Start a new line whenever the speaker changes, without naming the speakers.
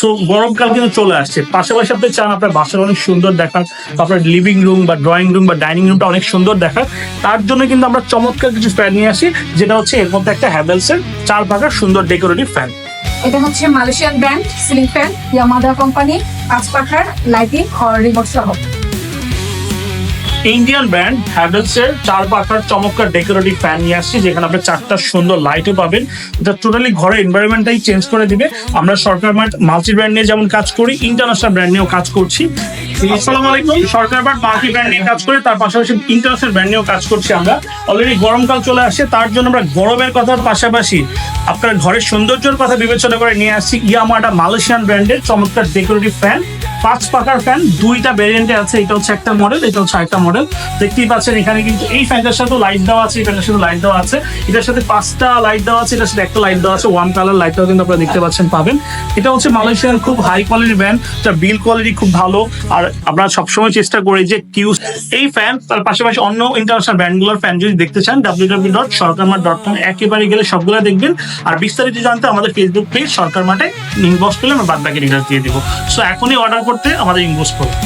So গরমকাল কিন্তু চলে আসছে। পাশাপাশি আপনি চান আপনার বাসার অনেক সুন্দর দেখার, আপনার লিভিং রুম বা ড্রয়িং রুম বা ডাইনিং রুমটা অনেক সুন্দর দেখার। তার জন্য কিন্তু আমরা চমৎকার কিছু ফ্যান নিয়ে আসি, যেটা হচ্ছে এর মধ্যে একটা হ্যাভেলসের চার পাকার সুন্দর ডেকোরেটিভ ফ্যান
এটা হচ্ছে Malaysian brand ceiling fan Yamada company পাঁচ পাখার লাইটিং আর রিমোট সহ।
ইন্ডিয়ান ব্র্যান্ড হ্যাভেলস এর চার পাখার চমৎকার ডেকোরেটিভ ফ্যান নিয়ে আসছি, যেখানে আপনি চারটা সুন্দর লাইটও পাবেন। এটা টোটালি ঘরের এনভায়রনমেন্টটাই চেঞ্জ করে দিবে। আমরা সরকার মার্ট মাল্টি ব্র্যান্ড নিয়ে যেমন কাজ করি ইন্টারন্যাশনাল ব্র্যান্ড নিয়েও কাজ করছি। আসসালামু আলাইকুম। সরকার মার্ট মাল্টি ব্র্যান্ড নিয়ে কাজ করে, তার পাশাপাশি ইন্টারন্যাশনাল ব্র্যান্ড নিয়েও কাজ করছি আমরা। অলরেডি গরমকাল চলে আসছে, তার জন্য আমরা গরমের কথার পাশাপাশি আপনার ঘরের সৌন্দর্যের কথা বিবেচনা করে নিয়ে আসছি। ইয়ামাটা মালয়েশিয়ান ব্র্যান্ডের চমৎকার ডেকোরেটিভ ফ্যান পাঁচ পাকার ফ্যান দুইটা ভেরিয়েন্টে আছে, এটা হচ্ছে একটা মডেল এটা হচ্ছে একটা মডেল দেখতেই পাচ্ছেন এখানে কিন্তু এই ফ্যানটার সাথে লাইট দেওয়া আছে, এই ফ্যানটার সাথে লাইট দেওয়া আছে। এটার সাথে পাঁচটা লাইট দেওয়া আছে, এটার সাথে একটা লাইট দেওয়া আছে ওয়ান কালার লাইটটাও কিন্তু আপনারা দেখতে পাচ্ছেন, পাবেন। এটা হচ্ছে মালয়েশিয়ার খুব হাই কোয়ালিটি ফ্যান যার বিল কোয়ালিটি খুব ভালো। আর আমরা সবসময় চেষ্টা করি যে কিউজ এই ফ্যান তার পাশাপাশি অন্য ইন্টারন্যাশনাল ব্র্যান্ডগুলোর ফ্যান যদি দেখতে চান W W dot Sarkarmart dot com একেবারে গেলে সবগুলো দেখবেন। আর বিস্তারিত জানতে আমাদের ফেসবুক পেজ সরকার মাঠে ইনবক্স করলে আমরা বাদ বাকি ডিটেলস দিয়ে দিব। সো এখনই অর্ডার করতে আমাদের ইনবক্স করুন